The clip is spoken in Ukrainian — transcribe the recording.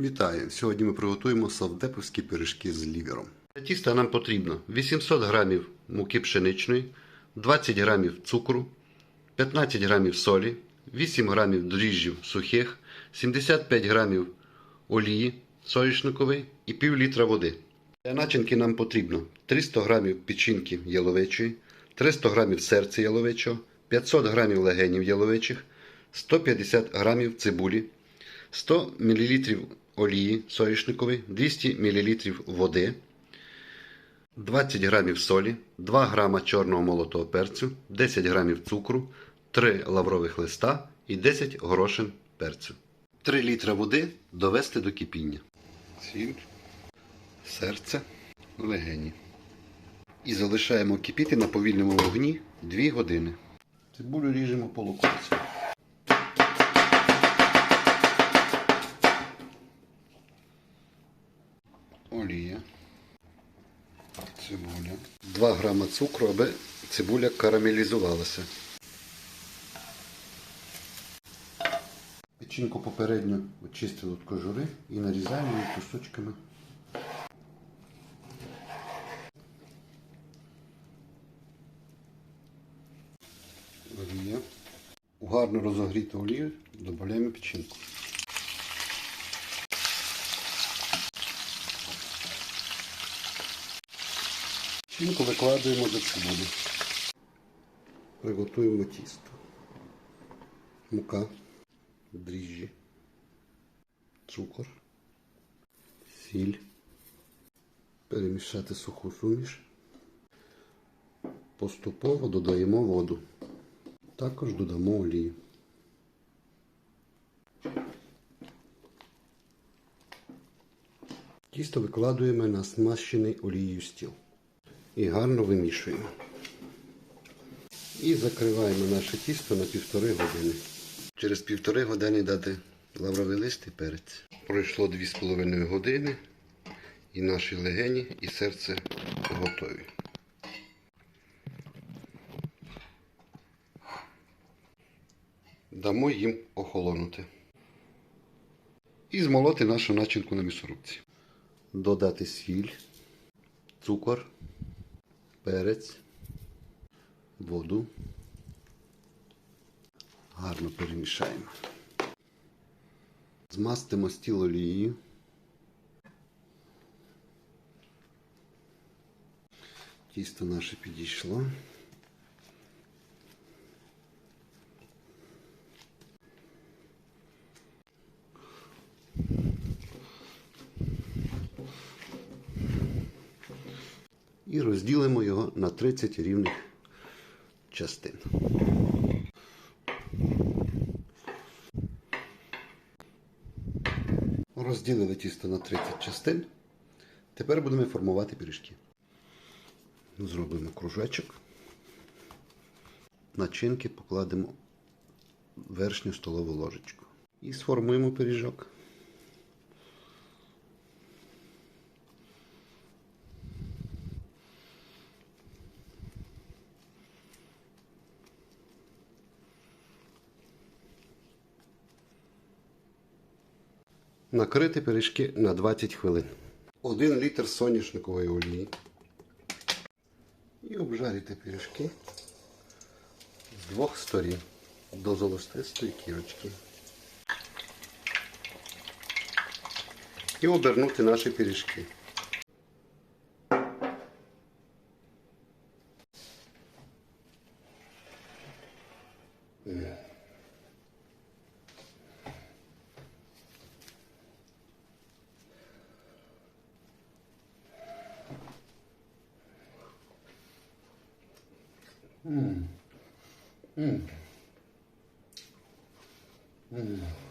Вітаю! Сьогодні ми приготуємо савдеповські пиріжки з лівером. Для тіста нам потрібно 800 грамів муки пшеничної, 20 грамів цукру, 15 грамів солі, 8 грамів дріжджів сухих, 75 грамів олії соняшникової і пів літра води. Для начинки нам потрібно 300 грамів печінки яловичої, 300 грамів серця яловичого, 500 грамів легенів яловичих, 150 грамів цибулі, 100 мл олії соняшникової, 200 мл води, 20 грамів солі, 2 грама чорного молотого перцю, 10 грамів цукру, 3 лаврових листа і 10 горошин перцю. 3 літра води довести до кипіння. Сіль, серце, легені. І залишаємо кипіти на повільному вогні 2 години. Цибулю ріжемо полукольцем. Олія, цибуля, 2 грама цукру, аби цибуля карамелізувалася. Печінку попередньо очистили від кожури і нарізаємо її кусочками. Олія. У гарно розогріту олію додаємо печінку. Печінку викладуємо до цибулі. Приготуємо тісто. Мука, дріжджі, цукор, сіль. Перемішати суху суміш. Поступово додаємо воду. Також додамо олію. Тісто викладуємо на смащений олією стіл і гарно вимішуємо. І закриваємо наше тісто на півтори години. Через півтори години дати лавровий лист і перець. Пройшло 2,5 години і наші легені і серце готові. Дамо їм охолонути. І змолоти нашу начинку на місорубці. Додати сіль, цукор перець, воду. Гарно перемішаємо. Змастимо стіл олією. Тісто наше підійшло. І розділимо його на 30 рівних частин. Розділили тісто на 30 частин. Тепер будемо формувати пиріжки. Зробимо кружечок. Начинки покладемо верхню столову ложечку. І сформуємо пиріжок. Накрити пиріжки на 20 хвилин. 1 літр соняшникової олії. І обжарити пиріжки з двох сторін до золотистої кірочки. І обернути наші пиріжки. 嗯嗯嗯。